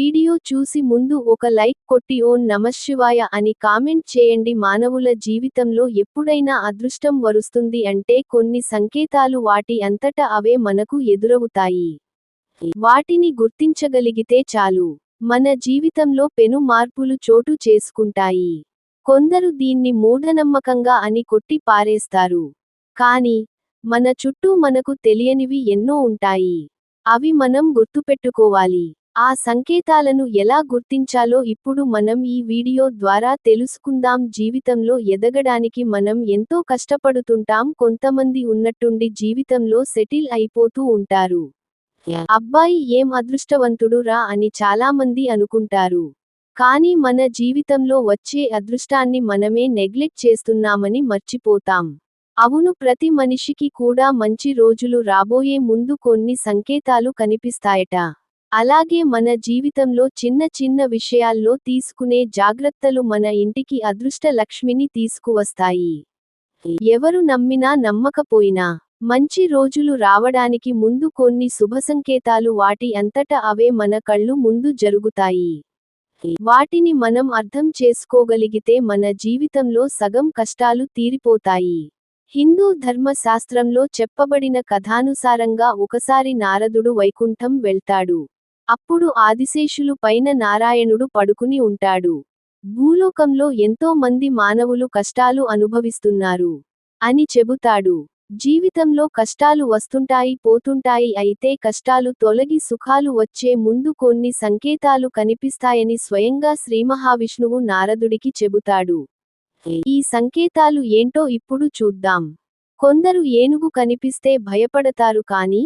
Video చూసి ముందు ఒక లైక్ కొట్టి ఓం నమశివాయ అని కామెంట్ చేయండి. మానవుల జీవితంలో ఎప్పుడైనా అదృష్టం వరుస్తుంది అంటే కొన్ని సంకేతాలు వాటి అంతట అవే మనకు ఎదురవుతాయి. వాటిని గుర్తించగలిగితే చాలు. మన జీవితంలో పెను మార్పులు చోటు చేసుకుంటాయి. కొందరు దీన్ని మూఢనమ్మకంగా అని కొట్టి పారేస్తారు. కాని మన చుట్టూ మనకు తెలియనివి ఎన్నో ఉంటాయి. అవి మనం గుర్తుపెట్టుకోవాలి. ఆ సంకేతాలను ఎలా గుర్తించాలో ఇప్పుడు మనం ఈ వీడియో ద్వారా తెలుసుకుందాం. జీవితంలో ఎదగడానికి మనం ఎంతో కష్టపడుతుంటాం. కొంతమంది ఉన్నట్టుండి జీవితంలో సెటిల్ అయిపోతూ ఉంటారు. అబ్బాయి ఏం అదృష్టవంతుడు రా అని చాలామంది అనుకుంటారు. కానీ మన జీవితంలో వచ్చే అదృష్టాన్ని మనమే నెగ్లెక్ట్ చేస్తున్నామని మర్చిపోతాం. అవును ప్రతి మనిషికి కూడా మంచి రోజులు రాబోయే ముందు కొన్ని సంకేతాలు కనిపిస్తాయట. అలాగే మన జీవితంలో చిన్న చిన్న విషయాల్లో తీసుకునే జాగ్రత్తలు మన ఇంటికి అదృష్ట లక్ష్మిని తీసుకువస్తాయి. ఎవరు నమ్మినా నమ్మకపోయినా మంచి రోజులు రావడానికి ముందు కొన్ని శుభ సంకేతాలు వాటి అంతట అవే మన కళ్ళు ముందు జరుగుతాయి. వాటిని మనం అర్థం చేసుకోగలిగితే మన జీవితంలో సగం కష్టాలు తీరిపోతాయి. హిందూ ధర్మశాస్త్రంలో చెప్పబడిన కథానుసారంగా ఒకసారి నారదుడు వైకుంఠం వెళ్తాడు. అప్పుడు ఆదిశేషులు పైన నారాయణుడు పడుకుని ఉంటాడు. భూలోకంలో ఎంతో మంది మానవులు కష్టాలు అనుభవిస్తున్నారు అని చెబుతాడు. జీవితంలో కష్టాలు వస్తుంటాయి పోతుంటాయి అయితే కష్టాలు తొలగి సుఖాలు వచ్చే ముందు కొన్ని సంకేతాలు కనిపిస్తాయని స్వయంగా శ్రీమహావిష్ణువు నారదుడికి చెబుతాడు. ఈ సంకేతాలు ఏంటో ఇప్పుడు చూద్దాం. కొందరు ఏనుగు కనిపిస్తే భయపడతారు కానీ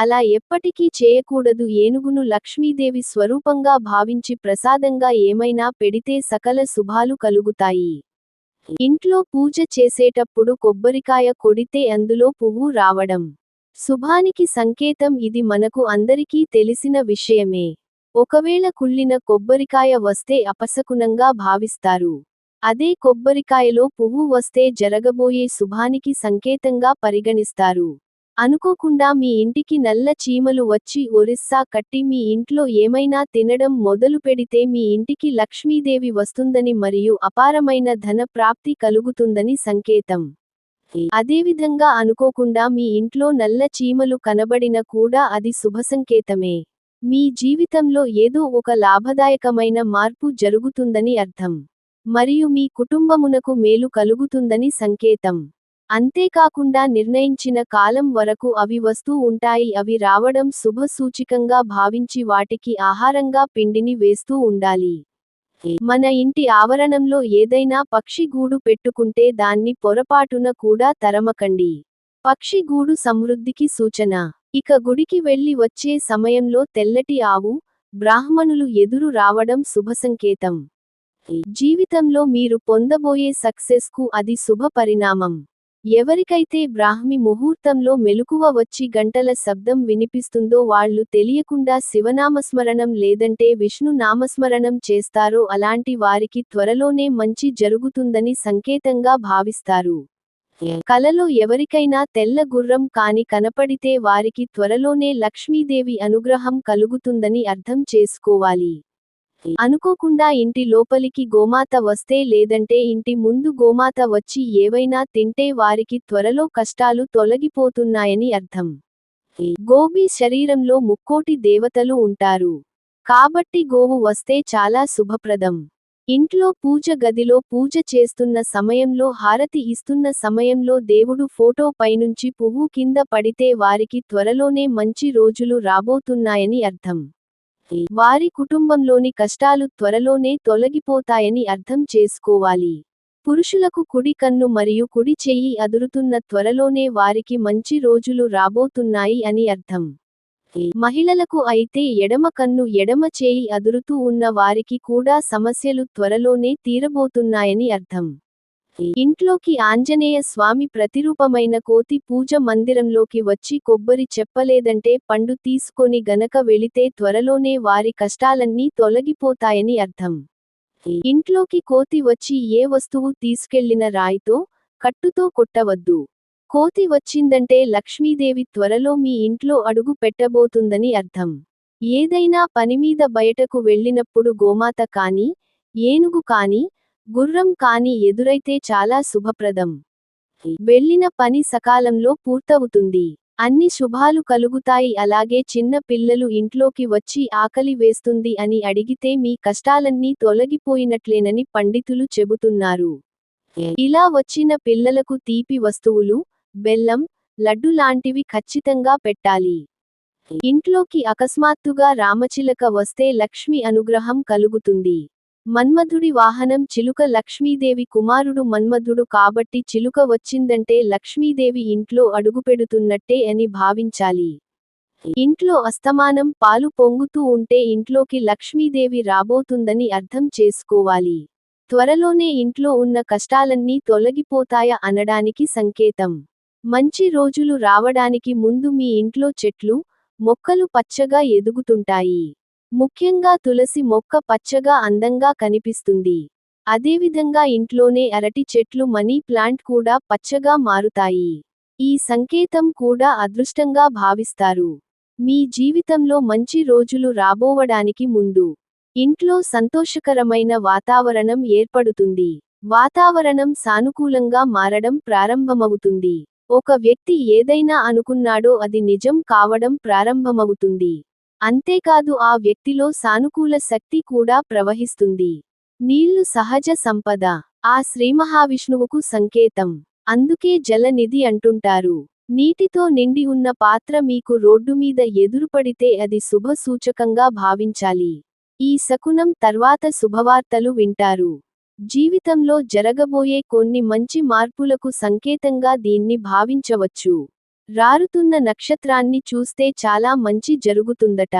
అలా ఎప్పటికీ చేయకూడదు ఏనుగును లక్ష్మీదేవి స్వరూపంగా భావించి ప్రసాదంగా ఏమైనా పెడితే సకల శుభాలు కలుగుతాయి. ఇంట్లో పూజ చేసేటప్పుడు కొబ్బరికాయ కొడితే అందులో పువ్వు రావడం. శుభానికి సంకేతం ఇది మనకు అందరికీ తెలిసిన విషయమే. ఒకవేళ కుళ్ళిన కొబ్బరికాయ వస్తే అపశకునంగా భావిస్తారు. అదే కొబ్బరికాయలో పువ్వు వస్తే జరగబోయే శుభానికి సంకేతంగా పరిగణిస్తారు. అనుకోకుండా మీ ఇంటికి నల్ల చీమలు వచ్చి ఒరిస్సా కట్టి మీ ఇంట్లో ఏమైనా తినడం మొదలు పెడితే మీ ఇంటికి లక్ష్మీదేవి వస్తుందని మరియు అపారమైన ధన ప్రాప్తి కలుగుతుందని సంకేతం. అదేవిధంగా అనుకోకుండా మీ ఇంట్లో నల్ల చీమలు కనబడిన కూడా అది శుభ సంకేతమే. మీ జీవితంలో ఏదో ఒక లాభదాయకమైన మార్పు జరుగుతుందని అర్థం. మరియు మీ కుటుంబమునకు మేలు కలుగుతుందని సంకేతం. అంతేకాకుండా నిర్ణయించిన కాలం వరకు అవి వస్తూ ఉంటాయి. అవి రావడం శుభ సూచికంగా భావించి వాటికి ఆహారంగా పిండిని వేస్తూ ఉండాలి. మన ఇంటి ఆవరణంలో ఏదైనా పక్షి గూడు పెట్టుకుంటే దాన్ని పొరపాటున కూడా తరమకండి. పక్షి గూడు సమృద్ధికి సూచన. ఇక గుడికి వెళ్ళి వచ్చే సమయంలో తెల్లటి ఆవు బ్రాహ్మణులు ఎదురు రావడం శుభ సంకేతం జీవితంలో మీరు పొందబోయే సక్సెస్కు అది శుభ పరిణామం ఎవరికైతే బ్రాహ్మి ముహూర్తంలో మెలకువ వచ్చి గంటల శబ్దం వినిపిస్తుందో వాళ్ళు తెలియకుండా శివనామస్మరణం లేదంటే విష్ణు నామస్మరణం చేస్తారో అలాంటి వారికి త్వరలోనే మంచి జరుగుతుందని సంకేతంగా భావిస్తారు. కలలో ఎవరికైనా తెల్ల గుర్రం కాని కనపడితే వారికి త్వరలోనే లక్ష్మీదేవి అనుగ్రహం కలుగుతుందని అర్థం చేసుకోవాలి. అనుకోకుండా ఇంటి లోపలికి గోమాత వస్తే లేదంటే ఇంటి ముందు గోమాత వచ్చి ఏవైనా తింటే వారికి త్వరలో కష్టాలు తొలగిపోతున్నాయని అర్థం. గోబీ శరీరంలో ముక్కోటి దేవతలు ఉంటారు. కాబట్టి గోవు వస్తే చాలా శుభప్రదం. ఇంట్లో పూజ గదిలో పూజ చేస్తున్న సమయంలో హారతి ఇస్తున్న సమయంలో దేవుడు ఫోటో పైనుంచి పువ్వు కింద పడితే వారికి త్వరలోనే మంచి రోజులు రాబోతున్నాయని అర్థం. వారి కుటుంబంలోని కష్టాలు త్వరలోనే తొలగిపోతాయని అర్థం చేసుకోవాలి. పురుషులకు కుడి కన్ను మరియు కుడి చెయ్యి అదురుతున్న త్వరలోనే వారికి మంచి రోజులు రాబోతున్నాయి అని అర్థం. మహిళలకు అయితే ఎడమ కన్ను ఎడమ చేయి అదురుతూ ఉన్న వారికి కూడా సమస్యలు త్వరలోనే తీరబోతున్నాయని అర్థం. ఇంట్లోకి ఆంజనేయ స్వామి ప్రతిరూపమైన కోతి పూజ మందిరంలోకి వచ్చి కొబ్బరి చెప్పలేదంటే పండు తీసుకొని గనక వెళితే త్వరలోనే వారి కష్టాలన్నీ తొలగిపోతాయని అర్థం. ఇంట్లోకి కోతి వచ్చి ఏ వస్తువు తీసుకెళ్ళిన రాయితో కట్టుతో కొట్టవద్దు. కోతి వచ్చిందంటే లక్ష్మీదేవి త్వరలో మీ ఇంట్లో అడుగు పెట్టబోతుందని అర్థం. ఏదైనా పనిమీద బయటకు వెళ్ళినప్పుడు గోమాత కాని ఏనుగు కాని గుర్రం కాని ఎదురైతే చాలా శుభప్రదం. వెళ్ళిన పని సకాలంలో పూర్తవుతుంది. అన్ని శుభాలు కలుగుతాయి. అలాగే చిన్న పిల్లలు ఇంట్లోకి వచ్చి ఆకలి వేస్తుంది అని అడిగితే మీ కష్టాలన్నీ తొలగిపోయినట్లేనని పండితులు చెబుతున్నారు. ఇలా వచ్చిన పిల్లలకు తీపి వస్తువులు బెల్లం లడ్డు లాంటివి ఖచ్చితంగా పెట్టాలి. ఇంట్లోకి అకస్మాత్తుగా రామచిలక వస్తే లక్ష్మి అనుగ్రహం కలుగుతుంది. మన్మధుడి వాహనం చిలుక లక్ష్మీదేవి కుమారుడు మన్మధుడు కాబట్టి చిలుక వచ్చిందంటే లక్ష్మీదేవి ఇంట్లో అడుగుపెడుతున్నట్టే అని భావించాలి. ఇంట్లో అస్తమానం పాలు పొంగుతూ ఉంటే ఇంట్లోకి లక్ష్మీదేవి రాబోతుందని అర్థం చేసుకోవాలి. త్వరలోనే ఇంట్లో ఉన్న కష్టాలన్నీ తొలగిపోతాయ అనడానికి సంకేతం. మంచి రోజులు రావడానికి ముందు మీ ఇంట్లో చెట్లు మొక్కలు పచ్చగా ఎదుగుతుంటాయి. ముఖ్యంగా తులసి మొక్క పచ్చగా అందంగా కనిపిస్తుంది. అదేవిధంగా ఇంట్లోనే అరటి చెట్లు మనీ ప్లాంట్ కూడా పచ్చగా మారుతాయి. ఈ సంకేతం కూడా అదృష్టంగా భావిస్తారు. మీ జీవితంలో మంచి రోజులు రాబోవడానికి ముందు ఇంట్లో సంతోషకరమైన వాతావరణం ఏర్పడుతుంది. వాతావరణం సానుకూలంగా మారడం ప్రారంభమవుతుంది. ఒక వ్యక్తి ఏదైనా అనుకున్నాడో అది నిజం కావడం ప్రారంభమవుతుంది. అంతేకాదు ఆ వ్యక్తిలో సానుకూల శక్తి కూడా ప్రవహిస్తుంది. నీళ్ళు సహజ సంపద. ఆ శ్రీమహావిష్ణువుకు సంకేతం. అందుకే జలనిధి అంటుంటారు. నీటితో నిండి ఉన్న పాత్ర మీకు రోడ్డు మీద ఎదురుపడితే అది శుభ సూచకంగా భావించాలి. ఈ శకునం తర్వాత శుభవార్తలు వింటారు. జీవితంలో జరగబోయే కొన్ని మంచి మార్పులకు సంకేతంగా దీన్ని భావించవచ్చు. రారుతున్న నక్షత్రాన్ని చూస్తే చాలా మంచి జరుగుతుందట.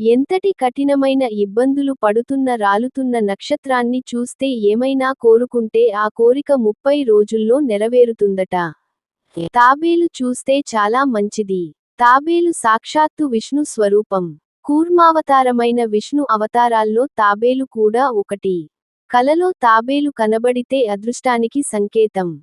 ఎంతటి కఠినమైన ఇబ్బందులు పడుతున్న రాలుతున్న నక్షత్రాన్ని చూస్తే ఏమైనా కోరుకుంటే ఆ కోరిక ముప్పై రోజుల్లో నెరవేరుతుందట. తాబేలు చూస్తే చాలా మంచిది. తాబేలు సాక్షాత్తు విష్ణు స్వరూపం. కూర్మావతారమైన విష్ణు అవతారాల్లో తాబేలు కూడా ఒకటి. కలలో తాబేలు కనబడితే అదృష్టానికి సంకేతం.